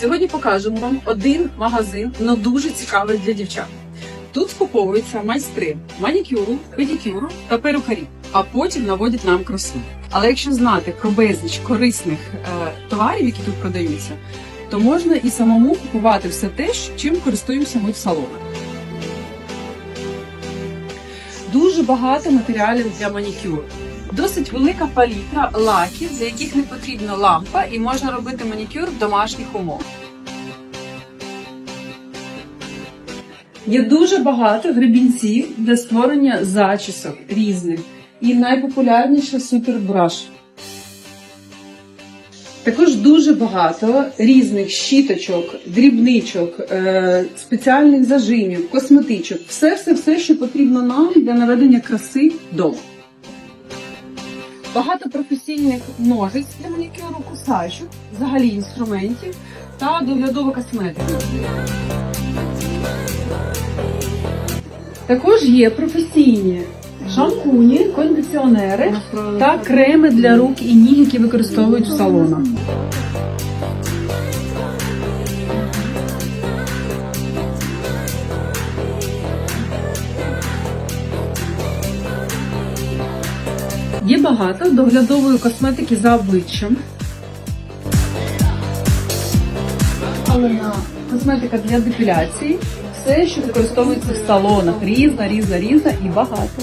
Сьогодні покажемо вам один магазин, але дуже цікавий для дівчат. Тут скуповуються майстри манікюру, педикюру та перукарі, а потім наводять нам красу. Але якщо знати про безліч корисних е, товарів, які тут продаються, то можна і самому купувати все те, чим користуємося ми в салонах. Дуже багато матеріалів для манікюру. Досить велика палітра лаків, за яких не потрібна лампа, і можна робити манікюр в домашніх умовах. Є дуже багато гребінців для створення зачісок різних. І найпопулярніше супербраш. Також дуже багато різних щіточок, дрібничок, е, спеціальних зажимів, косметичок. Все, все, все, що потрібно нам для наведення краси вдома. Багато професійних ножиць для манікюру, кусачок, взагалі інструментів та доглядова косметика. Також є професійні шампуні, кондиціонери та креми для рук і ніг, які використовують в салонах. Є багато доглядової косметики за обличчям. Алена, косметика для депіляції. Все, що використовується в салонах. Різна, різна, різна і багато.